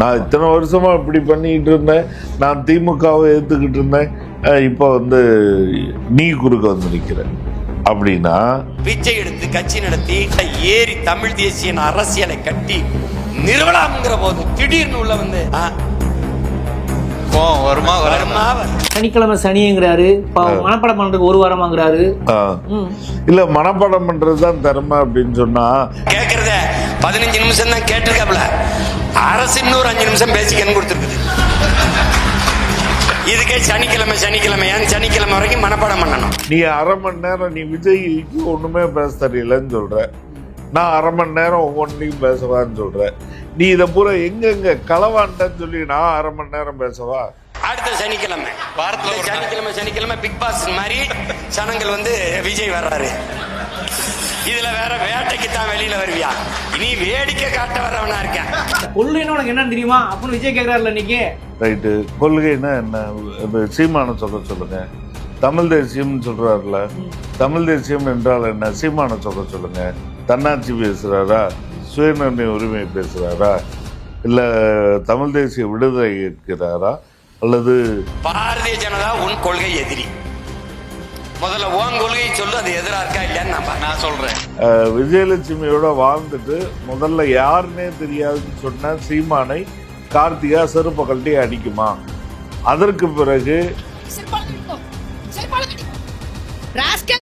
நான் இத்தனை வருஷமா இப்படி பண்ணிட்டு இருந்தேன். நான் திமுகவை ஏத்துக்கிட்டு இருந்தேன். இப்போ வந்து நீ குறுக்க வந்து நிக்கிற அப்படின்னா பிச்சை எடுத்து கட்சி நடத்தி ஏறி தமிழ் தேசிய அரசியலை கட்டி நிறுவலாம்ங்கிற போது திடீர்னு உள்ள வந்து. சனிக்கிழமை சனிங்கிறாரு மனப்படம் பண்றதுக்கு ஒரு வாரமாங்கிறாரு. இல்ல மனப்பாடம் பண்றது தான் அப்படின்னு சொன்னா கேட்கறத பதினஞ்சு நிமிஷம் தான் கேட்டிருக்காப்ல அரசு இன்னொரு அஞ்சு நிமிஷம் பேசிக்கன்னு கொடுத்துருக்குது. இதுக்கே சனிக்கிழமை சனிக்கிழமை ஏன் சனிக்கிழமை வரைக்கும் மனப்பாடம் பண்ணணும். நீ அரை மணி நேரம் நீ விஜய்க்கு ஒண்ணுமே பேச தெரியலன்னு சொல்ற. நான் அரை மணி நேரம் ஒவ்வொன்றையும் பேசவான்னு சொல்றேன் நீ இதை பூரா எங்கெங்க களவாண்டன்னு சொல்லி நான் அரை மணி நேரம் பேசவா? அடுத்த சனிக்கிழமை. வாரத்துல. சனிக்கிழமை சனிக்கிழமை பிக் பாஸ் மாதிரி சனங்கள் வந்து விஜய் வர்றாரு. இதுல வேற வேட்டைக்கு தான் வெளியில வருவியா? நீ வேடிக்கை காட்ட வரவனா இருக்கேன் கொள்ளைன்னு உனக்கு என்னன்னு தெரியுமா? அப்படின்னு விஜய் கேக்குறாருல இன்னைக்கு. ரைட்டு. கொள்கைன்னா என்ன இது சீமான சொல்ல சொல்லுங்க. தமிழ் தேசியம்னு சொல்றாருல. தமிழ் தேசியம் என்றால் என்ன? சீமான சொல்ல சொல்லுங்க. தன்னாட்சி பேசுறாரா? சுயநிர்ணய உரிமை பேசுறாரா? இல்ல தமிழ் தேசிய விடுதலை இருக்கிறாரா அல்லது பாரதிய ஜனதா உன் கொள்கை எதிரி. முதல்ல உன் கொள்கையை சொல்லு அது எதிரா இருக்கா இல்லையான்னு நான் சொல்றேன். விஜயலட்சுமியோட வாழ்ந்துட்டு முதல்ல யாருன்னே தெரியாதுன்னு சொன்ன சீமானை கார்த்திகா செருப்ப கழட்டி அடிக்குமா? அதற்கு பிறகு